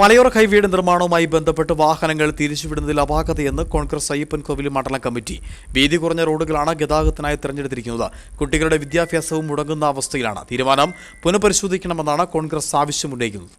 മലയോര ഹൈവേയുടെ നിർമ്മാണവുമായി ബന്ധപ്പെട്ട് വാഹനങ്ങൾ തിരിച്ചുവിടുന്നതിൽ അപാകതയെന്ന് കോൺഗ്രസ് അയ്യപ്പൻ കോവിൽ മണ്ഡലം കമ്മിറ്റി. വീതി കുറഞ്ഞ റോഡുകളാണ് ഗതാഗതത്തിനായി തിരഞ്ഞെടുത്തിരിക്കുന്നത്. കുട്ടികളുടെ വിദ്യാഭ്യാസവും മുടങ്ങുന്ന അവസ്ഥയിലാണ് തീരുമാനം. പുനഃപരിശോധിക്കണമെന്നാണ് കോൺഗ്രസ് ആവശ്യമുന്നയിക്കുന്നത്.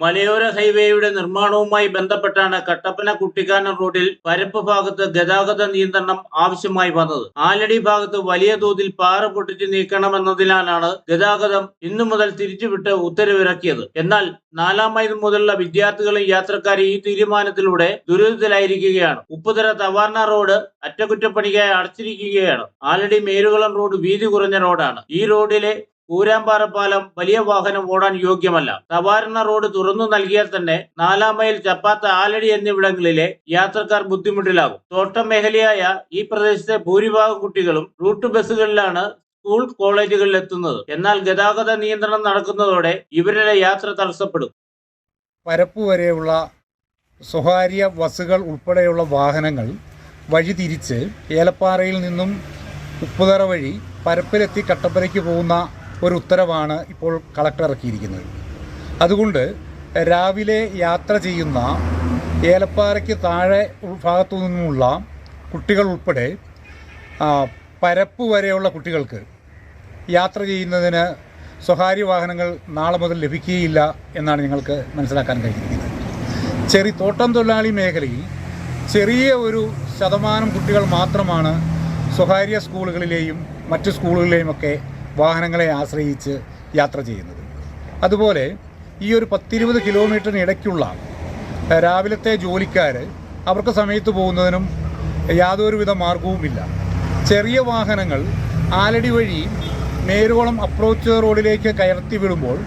മലയോര ഹൈവേയുടെ നിർമ്മാണവുമായി ബന്ധപ്പെട്ടാണ് കട്ടപ്പന കുട്ടിക്കാനം റോഡിൽ പരപ്പ് ഭാഗത്ത് ഗതാഗത നിയന്ത്രണം ആവശ്യമായി വന്നത്. ആലടി ഭാഗത്ത് വലിയ തോതിൽ പാറ പൊട്ടിച്ച് നീക്കണമെന്നതിനാലാണ് ഗതാഗതം ഇന്നു മുതൽ തിരിച്ചുവിട്ട് ഉത്തരവിറക്കിയത്. എന്നാൽ നാലാം മൈൽ മുതലുള്ള വിദ്യാർത്ഥികളും യാത്രക്കാരും ഈ തീരുമാനത്തിലൂടെ ദുരിതത്തിലായിരിക്കുകയാണ്. ഉപ്പുതര തവാർണ റോഡ് അറ്റകുറ്റപ്പണിക്കായി അടച്ചിരിക്കുകയാണ്. ആലടി മേരുകുളം റോഡ് വീതി കുറഞ്ഞ റോഡാണ്. ഈ റോഡിലെ കൂരാമ്പാറ പാലം വലിയ വാഹനം ഓടാൻ യോഗ്യമല്ല. തവാരണ റോഡ് തുറന്നു നൽകിയാൽ തന്നെ നാലാം മൈൽ ചപ്പാത്ത ആലടി എന്നിവിടങ്ങളിലെ യാത്രക്കാർ ബുദ്ധിമുട്ടിലാകും. തോട്ടം മേഖലയായ ഈ പ്രദേശത്തെ ഭൂരിഭാഗം കുട്ടികളും റൂട്ട് ബസ്സുകളിലാണ് സ്കൂൾ കോളേജുകളിൽ എത്തുന്നത്. എന്നാൽ ഗതാഗത നിയന്ത്രണം നടക്കുന്നതോടെ ഇവരുടെ യാത്ര തടസ്സപ്പെടും. പരപ്പ് വരെയുള്ള സ്വകാര്യ ബസ്സുകൾ ഉൾപ്പെടെയുള്ള വാഹനങ്ങൾ വഴി തിരിച്ച് ഏലപ്പാറയിൽ നിന്നും ഉപ്പുതറ വഴി പരപ്പിലെത്തി കട്ടപ്പനയ്ക്ക് പോകുന്ന ഒരു ഉത്തരവാണ് ഇപ്പോൾ കളക്ടർ ഇറക്കിയിരിക്കുന്നത്. അതുകൊണ്ട് രാവിലെ യാത്ര ചെയ്യുന്ന ഏലപ്പാറയ്ക്ക് താഴെ ഭാഗത്തു നിന്നുമുള്ള കുട്ടികൾ ഉൾപ്പെടെ പരപ്പ് വരെയുള്ള കുട്ടികൾക്ക് യാത്ര ചെയ്യുന്നതിന് സ്വകാര്യ വാഹനങ്ങൾ നാളെ മുതൽ ലഭിക്കുകയില്ല എന്നാണ് ഞങ്ങൾക്ക് മനസ്സിലാക്കാൻ കഴിഞ്ഞിരിക്കുന്നത്. ചെറിയ തോട്ടം തൊഴിലാളി മേഖലയിൽ ചെറിയ ഒരു ശതമാനം കുട്ടികൾ മാത്രമാണ് സ്വകാര്യ സ്കൂളുകളിലെയും മറ്റ് സ്കൂളുകളിലെയും ഒക്കെ വാഹനങ്ങളെ ആശ്രയിച്ച് യാത്ര ചെയ്യുന്നത്. അതുപോലെ ഈ ഒരു പത്തിരുപത് കിലോമീറ്ററിന് ഇടയ്ക്കുള്ള ഏഹ്, രാവിലത്തെ ജോലിക്കാർ അവർക്ക് സമയത്ത് പോകുന്നതിനും യാതൊരുവിധ മാർഗവുമില്ല ചെറിയ വാഹനങ്ങൾ ആലടി വഴി മേരുകുളം അപ്രോച്ച് റോഡിലേക്ക് കയർത്തി വിടുമ്പോൾ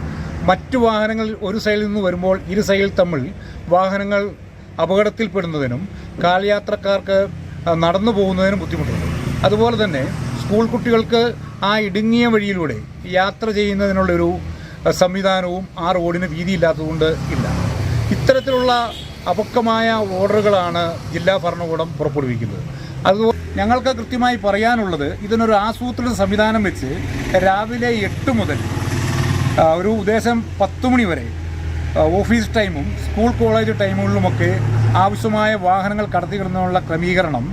മറ്റു വാഹനങ്ങൾ ഒരു സൈഡിൽ നിന്ന് വരുമ്പോൾ ഇരു സൈഡിൽ തമ്മിൽ വാഹനങ്ങൾ അപകടത്തിൽപ്പെടുന്നതിനും കാൽയാത്രക്കാർക്ക് നടന്നു പോകുന്നതിനും ബുദ്ധിമുട്ടുണ്ട്. അതുപോലെ തന്നെ സ്കൂൾ കുട്ടികൾക്ക് ആ ഇടുങ്ങിയ വഴിയിലൂടെ യാത്ര ചെയ്യുന്നതിനുള്ളൊരു സംവിധാനവും ആ റോഡിന് വീതിയില്ലാത്തതുകൊണ്ട് ഇല്ല. ഇത്തരത്തിലുള്ള അപക്വമായ ഓർഡറുകളാണ് ജില്ലാ ഭരണകൂടം പുറപ്പെടുവിക്കുന്നത്. അതുപോലെ ഞങ്ങൾക്ക് കൃത്യമായി പറയാനുള്ളത് ഇതിനൊരു ആസൂത്രിത സംവിധാനം വെച്ച് രാവിലെ എട്ട് മുതൽ ഒരു ഉദ്ദേശം പത്ത് മണി വരെ ഓഫീസ് ടൈമും സ്കൂൾ കോളേജ് ടൈമുകളിലുമൊക്കെ ആവശ്യമായ വാഹനങ്ങൾ കടത്തിക്കിടുന്നതിനുള്ള ക്രമീകരണം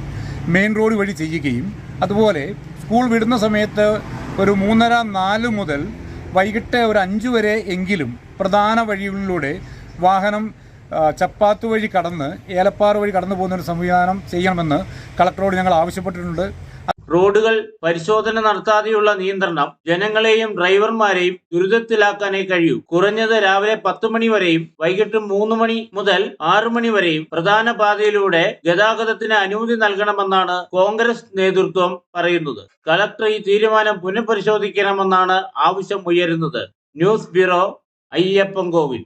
മെയിൻ റോഡ് വഴി ചെയ്യുകയും അതുപോലെ സ്കൂൾ വിടുന്ന സമയത്ത് ഒരു മൂന്നര നാല് മുതൽ വൈകിട്ട് ഒരു അഞ്ച് വരെ എങ്കിലും പ്രധാന വഴികളിലൂടെ വാഹനം ചപ്പാത്തു വഴി കടന്ന് ഏലപ്പാറ വഴി കടന്നു പോകുന്ന ഒരു സംവിധാനം ചെയ്യണമെന്ന് കളക്ടറോട് ഞങ്ങൾ ആവശ്യപ്പെട്ടിട്ടുണ്ട്. റോഡുകൾ പരിശോധന നടത്താതെയുള്ള നിയന്ത്രണം ജനങ്ങളെയും ഡ്രൈവർമാരെയും ദുരിതത്തിലാക്കാനേ കഴിയൂ. കുറഞ്ഞത് രാവിലെ പത്ത് മണി വരെയും വൈകിട്ട് മൂന്ന് മണി മുതൽ ആറു മണി വരെയും പ്രധാന പാതയിലൂടെ ഗതാഗതത്തിന് അനുമതി നൽകണമെന്നാണ് കോൺഗ്രസ് നേതൃത്വം പറയുന്നത്. കലക്ടർ ഈ തീരുമാനം പുനഃപരിശോധിക്കണമെന്നാണ് ആവശ്യം ഉയരുന്നത്. News bureau Ayyappan Kovil.